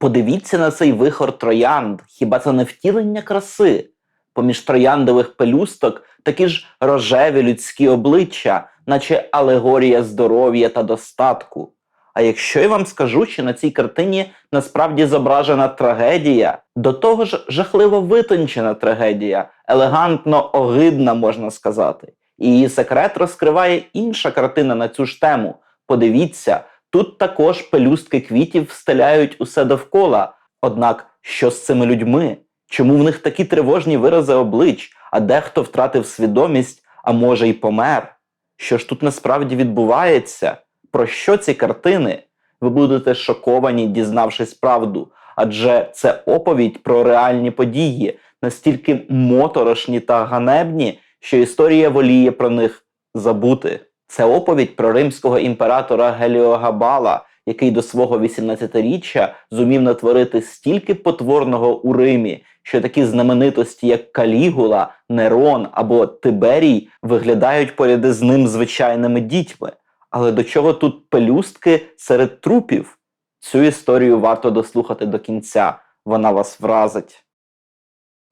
Подивіться на цей вихор троянд. Хіба це не втілення краси? Поміж трояндових пелюсток такі ж рожеві людські обличчя, наче алегорія здоров'я та достатку. А якщо я вам скажу, що на цій картині насправді зображена трагедія, до того ж жахливо витончена трагедія, елегантно огидна, можна сказати. І її секрет розкриває інша картина на цю ж тему. Подивіться, тут також пелюстки квітів встеляють усе довкола. Однак, що з цими людьми? Чому в них такі тривожні вирази облич, а дехто втратив свідомість, а може й помер? Що ж тут насправді відбувається? Про що ці картини? Ви будете шоковані, дізнавшись правду, адже це оповідь про реальні події, настільки моторошні та ганебні, що історія воліє про них забути. Це оповідь про римського імператора Геліогабала, який до свого 18-річчя зумів натворити стільки потворного у Римі, що такі знаменитості, як Калігула, Нерон або Тиберій, виглядають поряд з ним звичайними дітьми. Але до чого тут пелюстки серед трупів? Цю історію варто дослухати до кінця, вона вас вразить.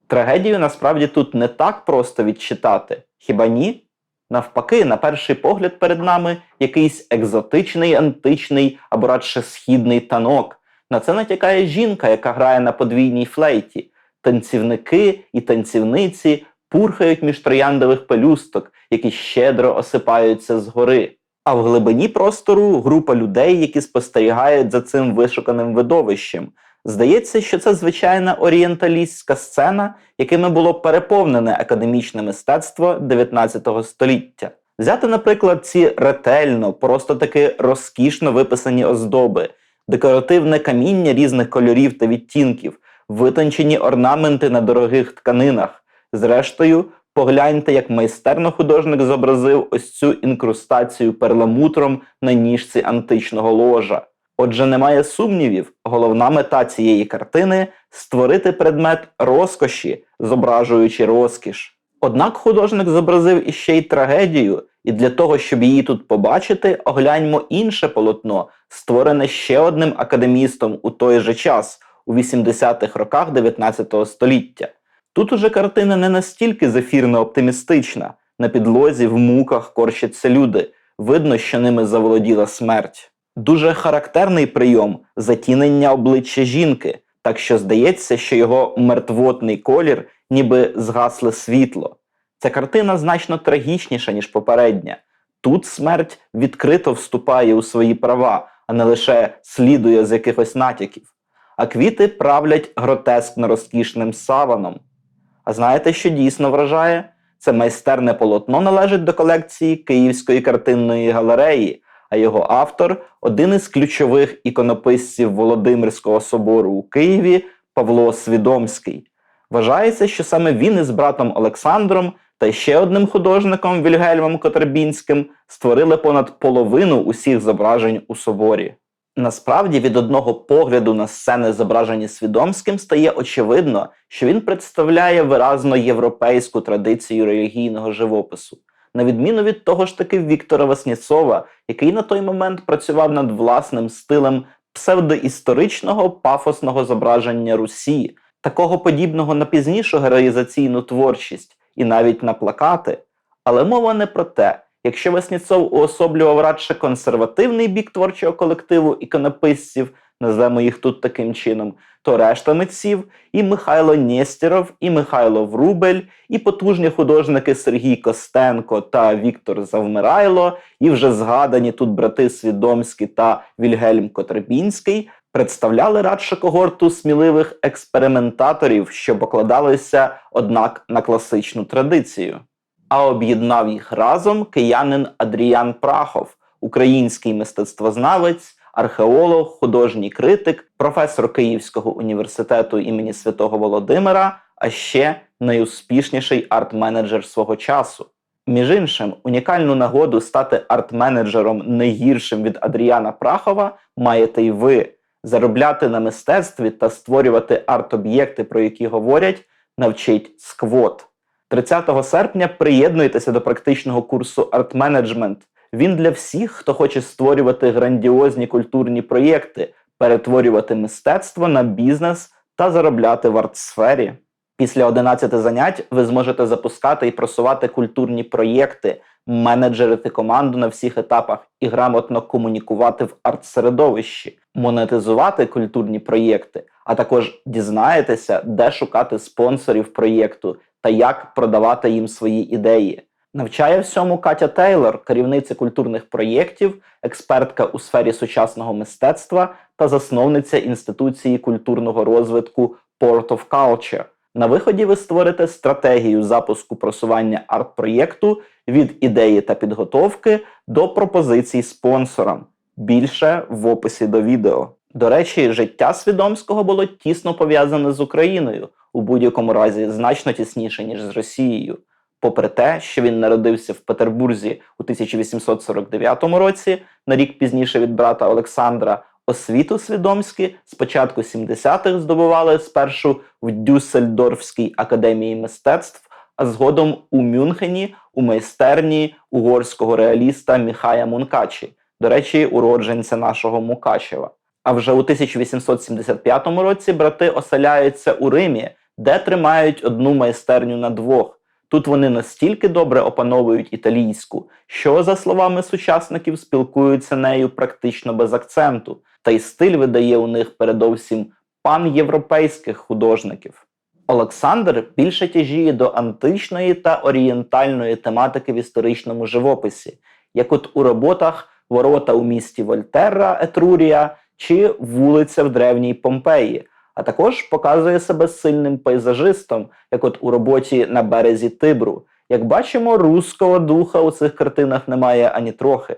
Трагедію насправді тут не так просто відчитати, хіба ні? Навпаки, на перший погляд перед нами якийсь екзотичний, античний або радше східний танок. На це натякає жінка, яка грає на подвійній флейті. Танцівники і танцівниці пурхають між трояндових пелюсток, які щедро осипаються згори. А в глибині простору група людей, які спостерігають за цим вишуканим видовищем. Здається, що це звичайна орієнталістська сцена, якими було переповнене академічне мистецтво 19 століття. Взяти, наприклад, ці ретельно, просто таки розкішно виписані оздоби, декоративне каміння різних кольорів та відтінків, витончені орнаменти на дорогих тканинах. Зрештою, погляньте, як майстерно художник зобразив ось цю інкрустацію перламутром на ніжці античного ложа. Отже, немає сумнівів, головна мета цієї картини створити предмет розкоші, зображуючи розкіш. Однак художник зобразив іще й трагедію, і для того, щоб її тут побачити, огляньмо інше полотно, створене ще одним академістом у той же час, у 80-х роках 19 століття. Тут уже картина не настільки зефірно оптимістична, на підлозі в муках корчаться люди, видно, що ними заволоділа смерть. Дуже характерний прийом затінення обличчя жінки, так що здається, що його мертвотний колір ніби згасле світло. Ця картина значно трагічніша, ніж попередня. Тут смерть відкрито вступає у свої права, а не лише слідує з якихось натяків. А квіти правлять гротескно розкішним саваном. А знаєте, що дійсно вражає? Це майстерне полотно належить до колекції Київської картинної галереї а його автор один із ключових іконописців Володимирського собору у Києві Павло Свідомський. Вважається, що саме він із братом Олександром та ще одним художником Вільгельмом Котербінським створили понад половину усіх зображень у соборі. Насправді, від одного погляду на сцени, зображені Свідомським, стає очевидно, що він представляє виразно європейську традицію релігійного живопису на відміну від того ж таки Віктора Васніцова, який на той момент працював над власним стилем псевдоісторичного пафосного зображення Русі, такого подібного на пізнішу героїзаційну творчість і навіть на плакати. Але мова не про те. Якщо Васніцов уособлював радше консервативний бік творчого колективу іконописців, назвемо їх тут таким чином, то решта митців і Михайло Нєстєров, і Михайло Врубель, і потужні художники Сергій Костенко та Віктор Завмирайло, і вже згадані тут брати Свідомський та Вільгельм Котребінський представляли радше когорту сміливих експериментаторів, що покладалися, однак, на класичну традицію. А об'єднав їх разом киянин Адріян Прахов, український мистецтвознавець археолог, художній критик, професор Київського університету імені Святого Володимира, а ще найуспішніший арт-менеджер свого часу. Між іншим, унікальну нагоду стати арт-менеджером не гіршим від Адріана Прахова маєте й ви. Заробляти на мистецтві та створювати арт-об'єкти, про які говорять, навчить сквот. 30 серпня приєднуйтеся до практичного курсу арт-менеджмент. Він для всіх, хто хоче створювати грандіозні культурні проєкти, перетворювати мистецтво на бізнес та заробляти в артсфері. Після 11 занять ви зможете запускати і просувати культурні проєкти, менеджерити команду на всіх етапах і грамотно комунікувати в арт-середовищі, монетизувати культурні проєкти, а також дізнаєтеся, де шукати спонсорів проєкту та як продавати їм свої ідеї. Навчає всьому Катя Тейлор, керівниця культурних проєктів, експертка у сфері сучасного мистецтва та засновниця інституції культурного розвитку Port of Culture. На виході ви створите стратегію запуску просування арт-проєкту від ідеї та підготовки до пропозицій спонсорам. Більше в описі до відео. До речі, життя Свідомського було тісно пов'язане з Україною, у будь-якому разі значно тісніше, ніж з Росією. Попри те, що він народився в Петербурзі у 1849 році, на рік пізніше від брата Олександра, освіту Свідомські з початку 70-х здобували спершу в Дюссельдорфській академії мистецтв, а згодом у Мюнхені у майстерні угорського реаліста Міхая Мункачі, до речі, уродженця нашого Мукачева. А вже у 1875 році брати оселяються у Римі, де тримають одну майстерню на двох. Тут вони настільки добре опановують італійську, що, за словами сучасників, спілкуються нею практично без акценту, та й стиль видає у них передовсім панєвропейських художників. Олександр більше тяжіє до античної та орієнтальної тематики в історичному живописі, як от у роботах Ворота у місті Вольтерра, Етрурія чи вулиця в древній Помпеї, а також показує себе сильним пейзажистом, як от у роботі на березі Тибру. Як бачимо, руського духа у цих картинах немає ані трохи.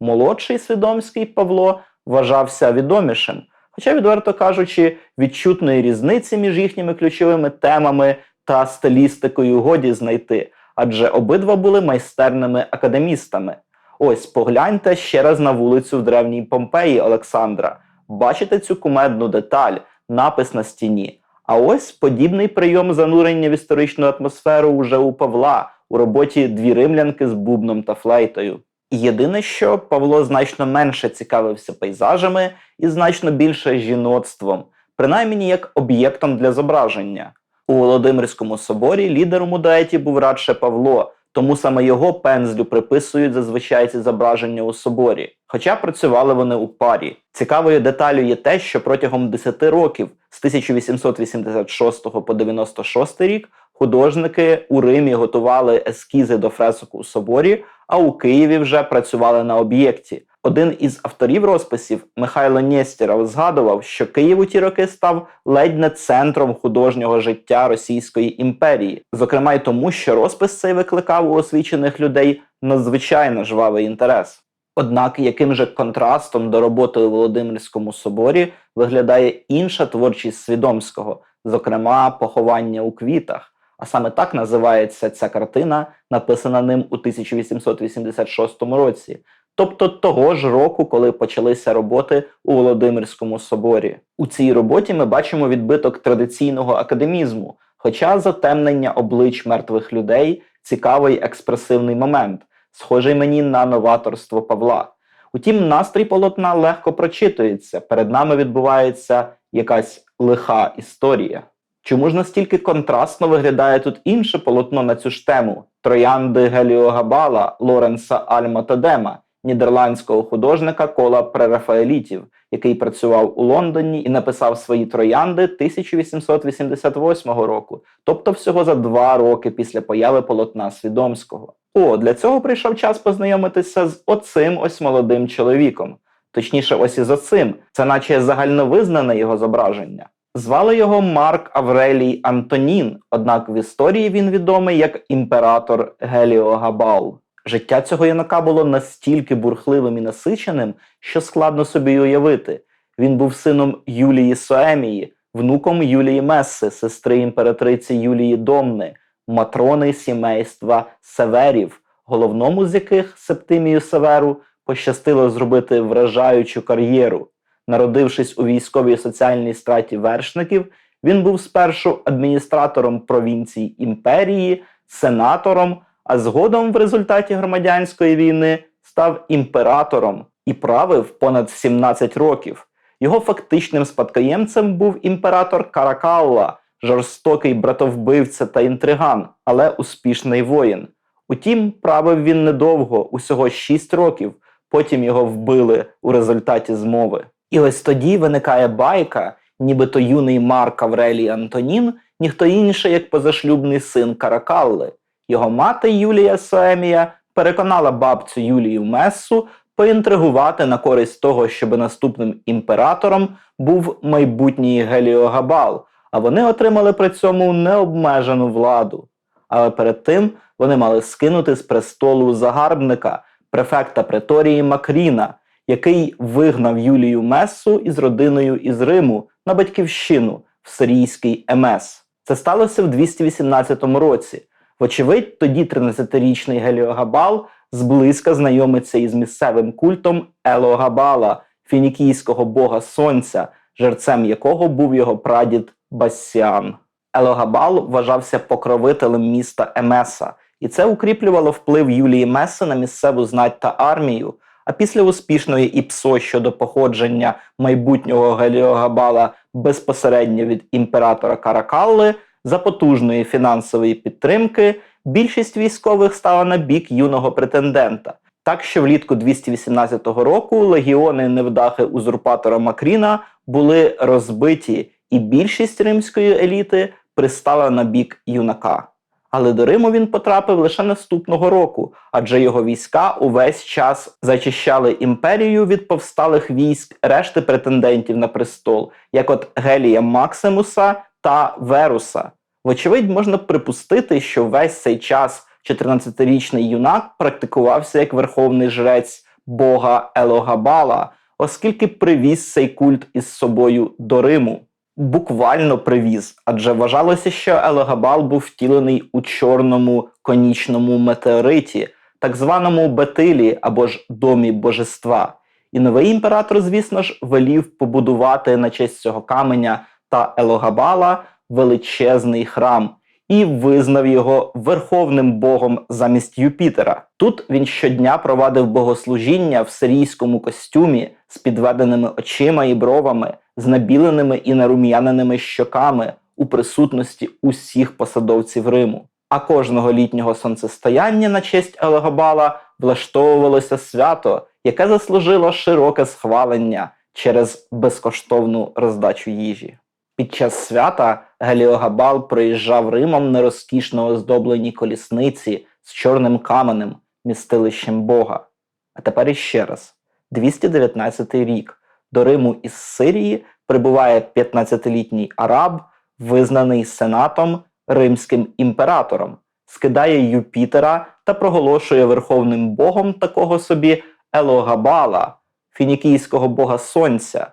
Молодший Свідомський Павло вважався відомішим, хоча, відверто кажучи, відчутної різниці між їхніми ключовими темами та стилістикою годі знайти, адже обидва були майстерними академістами. Ось погляньте ще раз на вулицю в древній Помпеї Олександра. Бачите цю кумедну деталь, напис на стіні. А ось подібний прийом занурення в історичну атмосферу уже у Павла у роботі Дві римлянки з бубном та флейтою. Єдине, що Павло значно менше цікавився пейзажами і значно більше жіноцтвом, принаймні як об'єктом для зображення. У Володимирському соборі лідером у дуеті був радше Павло, тому саме його пензлю приписують зазвичай ці зображення у соборі. Хоча працювали вони у парі. Цікавою деталю є те, що протягом 10 років з 1886 по 96 рік художники у Римі готували ескізи до фресок у соборі, а у Києві вже працювали на об'єкті. Один із авторів розписів Михайло Нєстєров згадував, що Київ у ті роки став ледь не центром художнього життя Російської імперії, зокрема й тому, що розпис цей викликав у освічених людей надзвичайно жвавий інтерес. Однак, яким же контрастом до роботи у Володимирському соборі виглядає інша творчість Свідомського, зокрема поховання у квітах. А саме так називається ця картина, написана ним у 1886 році, тобто того ж року, коли почалися роботи у Володимирському соборі. У цій роботі ми бачимо відбиток традиційного академізму, хоча затемнення облич мертвих людей цікавий експресивний момент, схожий мені на новаторство Павла. Утім, настрій полотна легко прочитується. Перед нами відбувається якась лиха історія. Чому ж настільки контрастно виглядає тут інше полотно на цю ж тему троянди Геліогабала Лоренса Альма-Тадема, нідерландського художника кола прерафаелітів, який працював у Лондоні і написав свої троянди 1888 року, тобто всього за два роки після появи полотна Свідомського. О, для цього прийшов час познайомитися з оцим ось молодим чоловіком. Точніше, ось із оцим. Це наче загальновизнане його зображення. Звали його Марк Аврелій Антонін, однак в історії він відомий як імператор Геліогабал. Життя цього юнака було настільки бурхливим і насиченим, що складно собі уявити. Він був сином Юлії Соемії, внуком Юлії Месси, сестри імператриці Юлії Домни, матрони сімейства Северів, головному з яких Септимію Северу пощастило зробити вражаючу кар'єру. Народившись у військовій соціальній страті вершників, він був спершу адміністратором провінцій імперії, сенатором, а згодом в результаті громадянської війни став імператором і правив понад 17 років. Його фактичним спадкоємцем був імператор Каракалла, жорстокий братовбивця та інтриган, але успішний воїн. Утім, правив він недовго, усього 6 років, потім його вбили у результаті змови. І ось тоді виникає байка, нібито юний Марк Аврелій Антонін, ніхто інший, як позашлюбний син Каракалли. Його мати Юлія Соемія переконала бабцю Юлію Мессу поінтригувати на користь того, щоб наступним імператором був майбутній Геліогабал, а вони отримали при цьому необмежену владу. Але перед тим вони мали скинути з престолу загарбника, префекта преторії Макріна, який вигнав Юлію Месу із родиною із Риму на батьківщину в сирійський МС. Це сталося в 218 році. Вочевидь, тоді 13-річний Геліогабал зблизька знайомиться із місцевим культом Елогабала, фінікійського бога сонця, жерцем якого був його прадід Бассіан. Елогабал вважався покровителем міста Емеса, і це укріплювало вплив Юлії Меси на місцеву знать та армію. А після успішної ІПСО щодо походження майбутнього Геліогабала безпосередньо від імператора Каракалли за потужної фінансової підтримки, більшість військових стала на бік юного претендента. Так що влітку 218 року легіони невдахи узурпатора Макріна були розбиті, і більшість римської еліти пристала на бік юнака. Але до Риму він потрапив лише наступного року, адже його війська увесь час зачищали імперію від повсталих військ решти претендентів на престол, як от Гелія Максимуса та Веруса. Вочевидь, можна припустити, що весь цей час 14-річний юнак практикувався як верховний жрець бога Елогабала, оскільки привіз цей культ із собою до Риму. Буквально привіз, адже вважалося, що Елогабал був втілений у чорному конічному метеориті, так званому Бетилі або ж домі божества. І новий імператор, звісно ж, велів побудувати на честь цього каменя та Елогабала величезний храм і визнав його верховним богом замість Юпітера. Тут він щодня провадив богослужіння в сирійському костюмі з підведеними очима і бровами, з набіленими і нарум'яненими щоками у присутності усіх посадовців Риму. А кожного літнього сонцестояння на честь Елегобала влаштовувалося свято, яке заслужило широке схвалення через безкоштовну роздачу їжі. Під час свята Геліогабал проїжджав Римом на розкішно оздобленій колісниці з чорним каменем, містилищем Бога. А тепер іще раз: 219 рік. До Риму із Сирії прибуває 15-літній араб, визнаний сенатом римським імператором, скидає Юпітера та проголошує верховним богом такого собі Елогабала, фінікійського бога сонця,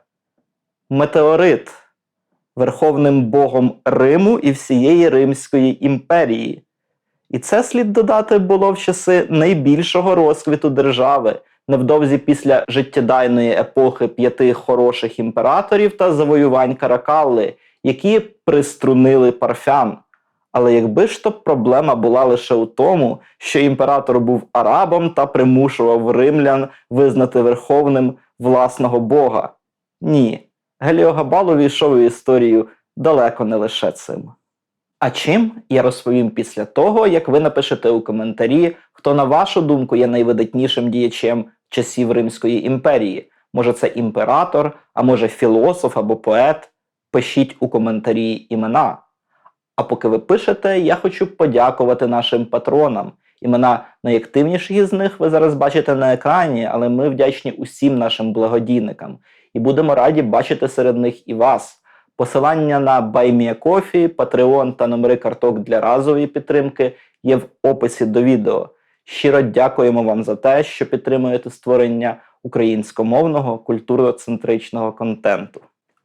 метеорит верховним богом Риму і всієї Римської імперії. І це слід додати було в часи найбільшого розквіту держави, невдовзі після життєдайної епохи п'яти хороших імператорів та завоювань Каракалли, які приструнили парфян. Але якби ж то проблема була лише у тому, що імператор був арабом та примушував римлян визнати верховним власного бога. Ні. Геліогабал увійшов у історію далеко не лише цим. А чим я розповім після того, як ви напишете у коментарі, хто, на вашу думку, є найвидатнішим діячем часів Римської імперії. Може, це імператор, а може філософ або поет. Пишіть у коментарі імена. А поки ви пишете, я хочу подякувати нашим патронам. Імена найактивніших із них ви зараз бачите на екрані, але ми вдячні усім нашим благодійникам і будемо раді бачити серед них і вас. Посилання на BuyMeACoffee, Patreon та номери карток для разової підтримки є в описі до відео. Щиро дякуємо вам за те, що підтримуєте створення українськомовного культуроцентричного контенту.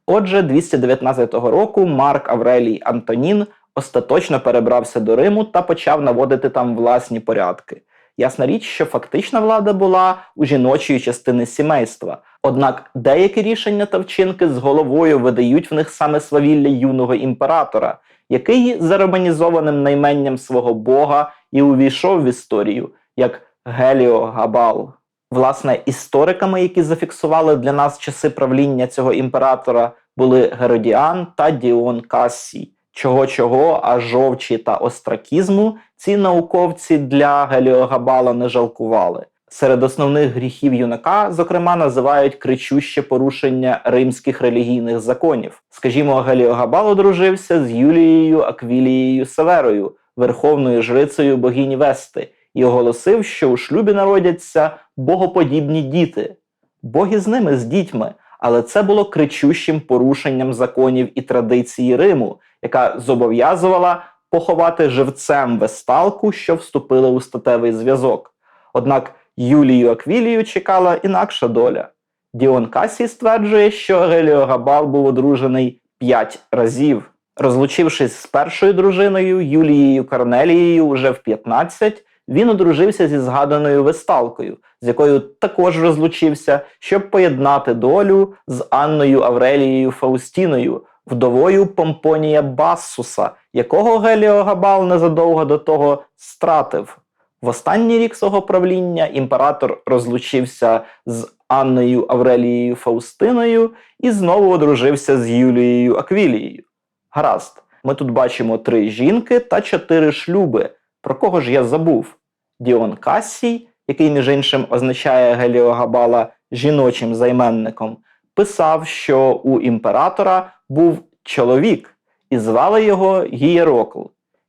Отже, 219 року Марк Аврелій Антонін остаточно перебрався до Риму та почав наводити там власні порядки. Ясна річ, що фактична влада була у жіночої частини сімейства. Однак деякі рішення та вчинки з головою видають в них саме свавілля юного імператора, який за романізованим найменням свого бога і увійшов в історію як Геліо Габал. Власне, істориками, які зафіксували для нас часи правління цього імператора, були Геродіан та Діон Кассій. Чого чого, а жовчі та остракізму ці науковці для Геліогабала не жалкували. Серед основних гріхів юнака, зокрема, називають кричуще порушення римських релігійних законів. Скажімо, Геліогабал одружився з Юлією Аквілією Северою, верховною жрицею богині Вести, і оголосив, що у шлюбі народяться богоподібні діти. Боги з ними з дітьми, але це було кричущим порушенням законів і традиції Риму, яка зобов'язувала поховати живцем весталку, що вступили у статевий зв'язок. Однак Юлію Аквілію чекала інакша доля. Діон Касій стверджує, що Геліогабал був одружений п'ять разів. Розлучившись з першою дружиною Юлією Корнелією уже в 15, він одружився зі згаданою весталкою, з якою також розлучився, щоб поєднати долю з Анною Аврелією Фаустіною, вдовою Помпонія Бассуса, якого Геліогабал незадовго до того стратив. В останній рік свого правління імператор розлучився з Анною Аврелією Фаустиною і знову одружився з Юлією Аквілією. Гаразд, ми тут бачимо три жінки та чотири шлюби. Про кого ж я забув? Діон Кассій, який, між іншим, означає Геліогабала жіночим займенником, писав, що у імператора був чоловік, і звали його Гієрокл.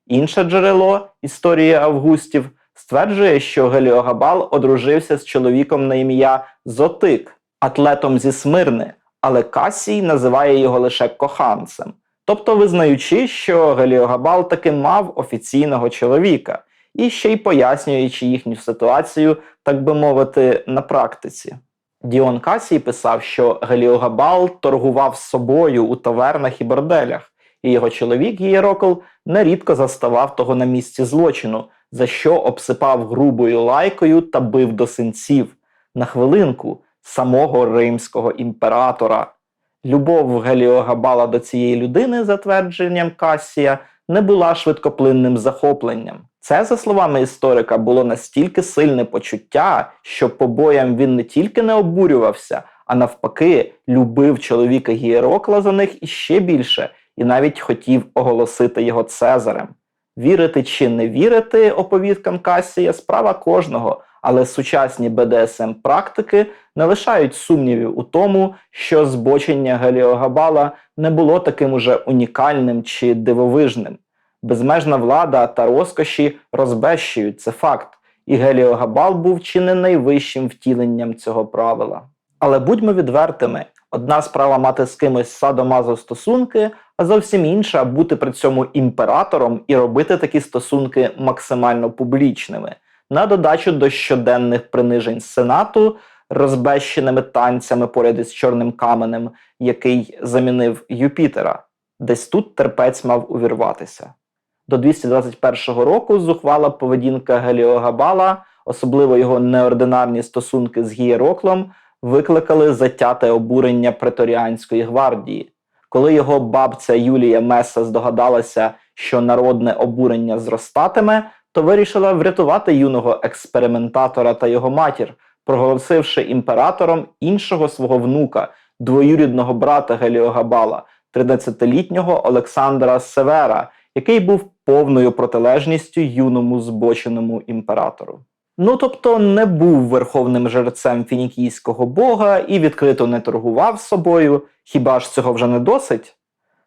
Інше джерело історії Августів стверджує, що Геліогабал одружився з чоловіком на ім'я Зотик, атлетом зі Смирни, але Касій називає його лише коханцем, тобто визнаючи, що Геліогабал таки мав офіційного чоловіка, і ще й пояснюючи їхню ситуацію, так би мовити, на практиці. Діон Касій писав, що Геліогабал торгував собою у тавернах і борделях, і його чоловік Єрокл нерідко заставав того на місці злочину, за що обсипав грубою лайкою та бив до синців на хвилинку самого римського імператора. Любов Геліогабала до цієї людини, за твердженням Касія, не була швидкоплинним захопленням. Це, за словами історика, було настільки сильне почуття, що побоям він не тільки не обурювався, а навпаки, любив чоловіка Гієрокла за них іще більше, і навіть хотів оголосити його Цезарем. Вірити чи не вірити оповідкам Касія справа кожного, але сучасні БДСМ практики не лишають сумнівів у тому, що збочення Геліогабала не було таким уже унікальним чи дивовижним. Безмежна влада та розкоші розбещують це факт, і Геліогабал був чи не найвищим втіленням цього правила. Але будьмо відвертими, одна справа мати з кимось садомазо стосунки, а зовсім інша бути при цьому імператором і робити такі стосунки максимально публічними, на додачу до щоденних принижень сенату, розбещеними танцями поряд із чорним каменем, який замінив Юпітера. Десь тут терпець мав увірватися. До 221 року зухвала поведінка Геліогабала, особливо його неординарні стосунки з Гієроклом, викликали затяте обурення преторіанської гвардії. Коли його бабця Юлія Меса здогадалася, що народне обурення зростатиме, то вирішила врятувати юного експериментатора та його матір, проголосивши імператором іншого свого внука, двоюрідного брата Геліогабала, 13-літнього Олександра Севера, який був повною протилежністю юному збоченому імператору. Ну тобто не був верховним жерцем фінікійського бога і відкрито не торгував собою, хіба ж цього вже не досить?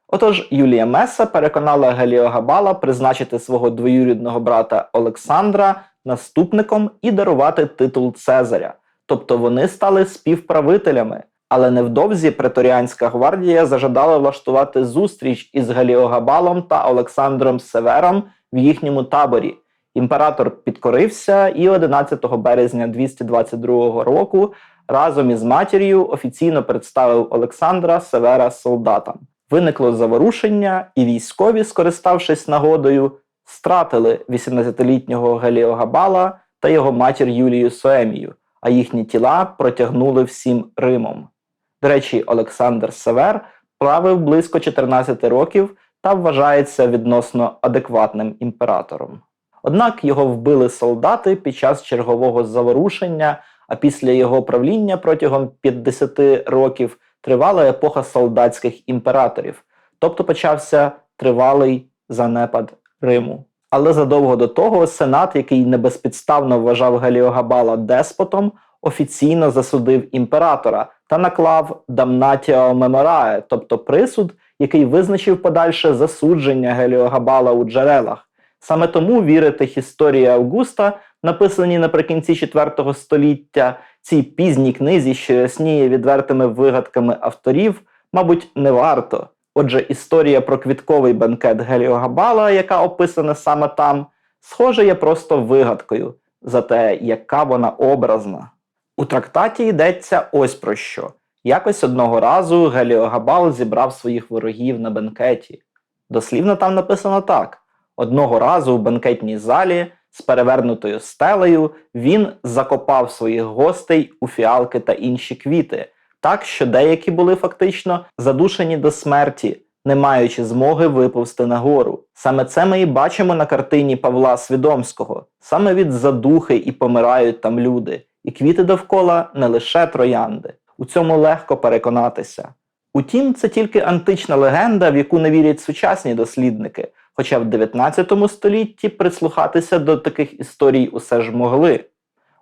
Отож, Юлія Меса переконала Геліогабала призначити свого двоюрідного брата Олександра наступником і дарувати титул Цезаря, тобто вони стали співправителями. Але невдовзі преторіанська гвардія зажадала влаштувати зустріч із Геліогабалом та Олександром Севером в їхньому таборі. Імператор підкорився і 11 березня 222 року разом із матір'ю офіційно представив Олександра Севера солдатам. Виникло заворушення, і військові, скориставшись нагодою, стратили 18-літнього Геліогабала та його матір Юлію Соемію, а їхні тіла протягнули всім Римом. До речі, Олександр Север правив близько 14 років та вважається відносно адекватним імператором. Однак його вбили солдати під час чергового заворушення, а після його правління протягом 50 років тривала епоха солдатських імператорів, тобто почався тривалий занепад Риму. Але задовго до того Сенат, який небезпідставно вважав Геліогабала деспотом, офіційно засудив імператора та наклав дамнатіо меморае, тобто присуд, який визначив подальше засудження Геліогабала у джерелах. Саме тому вірити історії Августа, написані наприкінці IV століття, цій пізній книзі, що ясніє відвертими вигадками авторів, мабуть, не варто. Отже, історія про квітковий бенкет Геліогабала, яка описана саме там, схоже, є просто вигадкою, зате яка вона образна. У трактаті йдеться ось про що. Якось одного разу Геліогабал зібрав своїх ворогів на бенкеті. Дослівно там написано так: одного разу в бенкетній залі з перевернутою стелею він закопав своїх гостей у фіалки та інші квіти, так що деякі були фактично задушені до смерті, не маючи змоги виповзти нагору. Саме це ми і бачимо на картині Павла Свідомського. Саме від задухи і помирають там люди, і квіти довкола не лише троянди. У цьому легко переконатися. Утім, це тільки антична легенда, в яку не вірять сучасні дослідники, хоча в 19 столітті прислухатися до таких історій усе ж могли.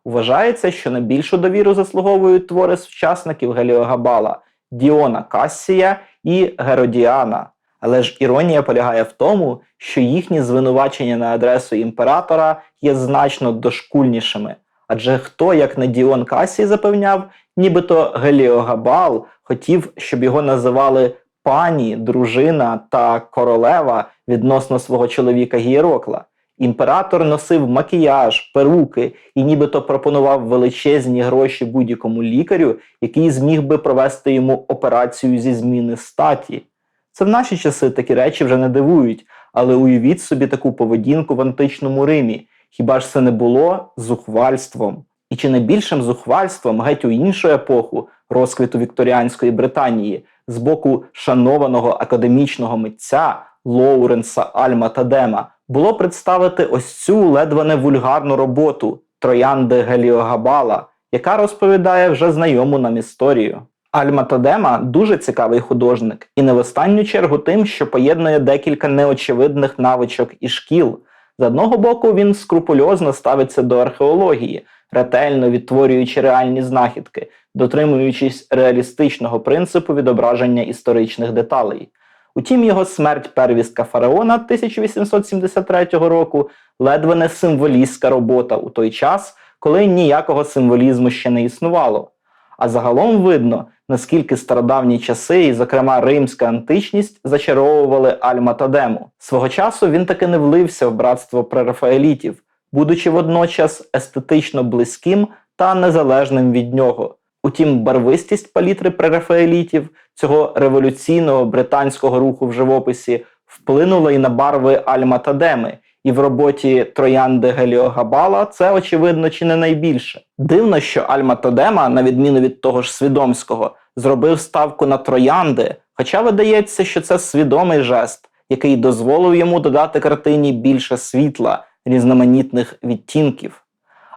Вважається, що найбільшу довіру заслуговують твори сучасників Геліогабала Діона Кассія і Геродіана. Але ж іронія полягає в тому, що їхні звинувачення на адресу імператора є значно дошкульнішими. Адже хто, як не Діон Касій, запевняв, нібито Геліогабал хотів, щоб його називали пані, дружина та королева відносно свого чоловіка Гієрокла. Імператор носив макіяж, перуки і нібито пропонував величезні гроші будь-якому лікарю, який зміг би провести йому операцію зі зміни статі. Це в наші часи такі речі вже не дивують, але уявіть собі таку поведінку в античному Римі. Хіба ж це не було зухвальством? І чи не більшим зухвальством геть у іншу епоху розквіту Вікторіанської Британії з боку шанованого академічного митця Лоуренса Альма Тадема було представити ось цю ледве не вульгарну роботу Троянди Геліогабала, яка розповідає вже знайому нам історію. Альма Тадема дуже цікавий художник, і не в останню чергу тим, що поєднує декілька неочевидних навичок і шкіл. З одного боку, він скрупульозно ставиться до археології, ретельно відтворюючи реальні знахідки, дотримуючись реалістичного принципу відображення історичних деталей. Утім, його смерть первістка фараона 1873 року ледве не символістська робота у той час, коли ніякого символізму ще не існувало. А загалом видно, наскільки стародавні часи, і, зокрема, римська античність, зачаровували Альма Тадему. Свого часу він таки не влився в братство прерафаелітів, будучи водночас естетично близьким та незалежним від нього. Утім, барвистість палітри прерафаелітів цього революційного британського руху в живописі вплинула і на барви Альма Тадеми, і в роботі Троянди Геліогабала це очевидно чи не найбільше. Дивно, що Альма Тадема, на відміну від того ж Свідомського, зробив ставку на троянди, хоча видається, що це свідомий жест, який дозволив йому додати картині більше світла, різноманітних відтінків.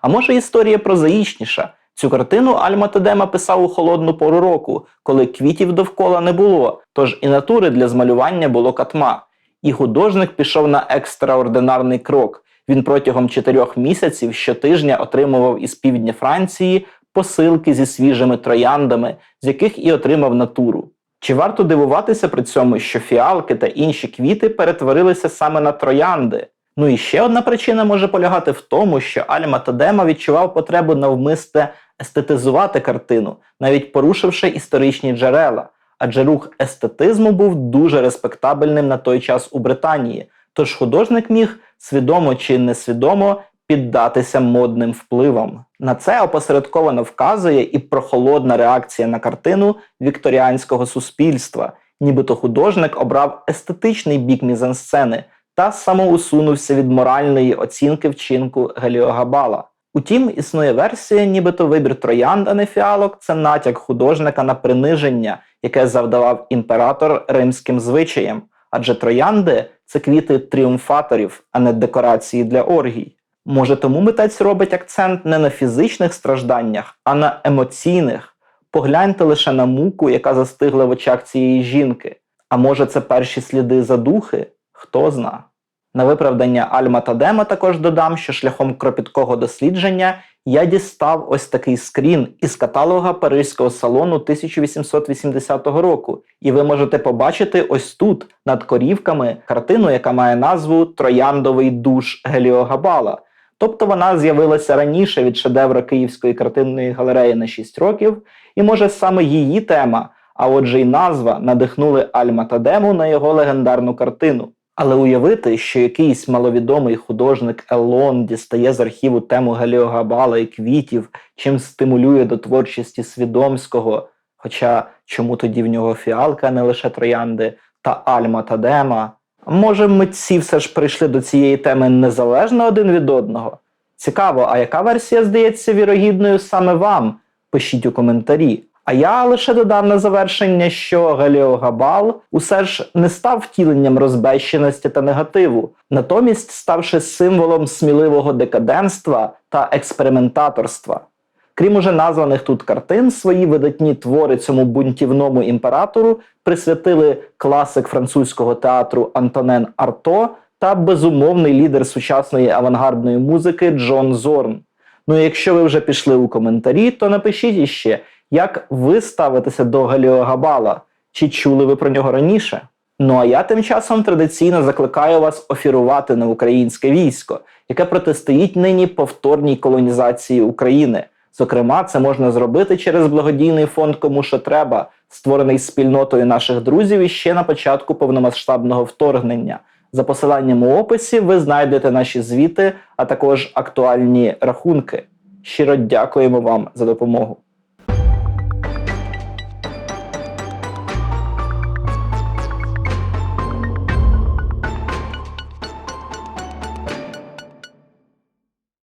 А може історія прозаїчніша. Цю картину Альма Тедема писав у холодну пору року, коли квітів довкола не було, тож і натури для змалювання було катма. І художник пішов на екстраординарний крок. Він протягом чотирьох місяців щотижня отримував із півдня Франції посилки зі свіжими трояндами, з яких і отримав натуру. Чи варто дивуватися при цьому, що фіалки та інші квіти перетворилися саме на троянди? Ну і ще одна причина може полягати в тому, що Альма Тадема відчував потребу навмисте естетизувати картину, навіть порушивши історичні джерела, адже рух естетизму був дуже респектабельним на той час у Британії, тож художник міг свідомо чи несвідомо піддатися модним впливам. На це опосередковано вказує і прохолодна реакція на картину вікторіанського суспільства, нібито художник обрав естетичний бік мізансцени та самоусунувся від моральної оцінки вчинку Геліогабала. Утім, існує версія, нібито вибір троянд, а не фіалок це натяк художника на приниження, яке завдавав імператор римським звичаям, адже троянди це квіти тріумфаторів, а не декорації для оргій. Може, тому митець робить акцент не на фізичних стражданнях, а на емоційних. Погляньте лише на муку, яка застигла в очах цієї жінки. А може, це перші сліди задухи? Хто зна. На виправдання Альма та Дема також додам, що шляхом кропіткого дослідження я дістав ось такий скрін із каталога Паризького салону 1880 року, і ви можете побачити ось тут, над корівками, картину, яка має назву Трояндовий душ Геліогабала. Тобто вона з'явилася раніше від шедевра Київської картинної галереї на 6 років, і може саме її тема, а отже й назва надихнули Альма та Дему на його легендарну картину. Але уявити, що якийсь маловідомий художник Елон дістає з архіву тему Геліогабала і квітів, чим стимулює до творчості Свідомського, хоча чому тоді в нього фіалка, не лише троянди, та Альма та Дема. Може, митці все ж прийшли до цієї теми незалежно один від одного? Цікаво, а яка версія здається вірогідною саме вам? Пишіть у коментарі. А я лише додам на завершення, що Галіогабал усе ж не став втіленням розбещеності та негативу, натомість ставши символом сміливого декаденства та експериментаторства. Крім уже названих тут картин, свої видатні твори цьому бунтівному імператору присвятили класик французького театру Антонен Арто та безумовний лідер сучасної авангардної музики Джон Зорн. Ну і якщо ви вже пішли у коментарі, то напишіть іще, як ви ставитеся до Галіогабала, чи чули ви про нього раніше? Ну а я тим часом традиційно закликаю вас офірувати на українське військо, яке протистоїть нині повторній колонізації України. Зокрема, це можна зробити через благодійний фонд Кому що треба, створений спільнотою наших друзів іще на початку повномасштабного вторгнення. За посиланням у описі ви знайдете наші звіти, а також актуальні рахунки. Щиро дякуємо вам за допомогу.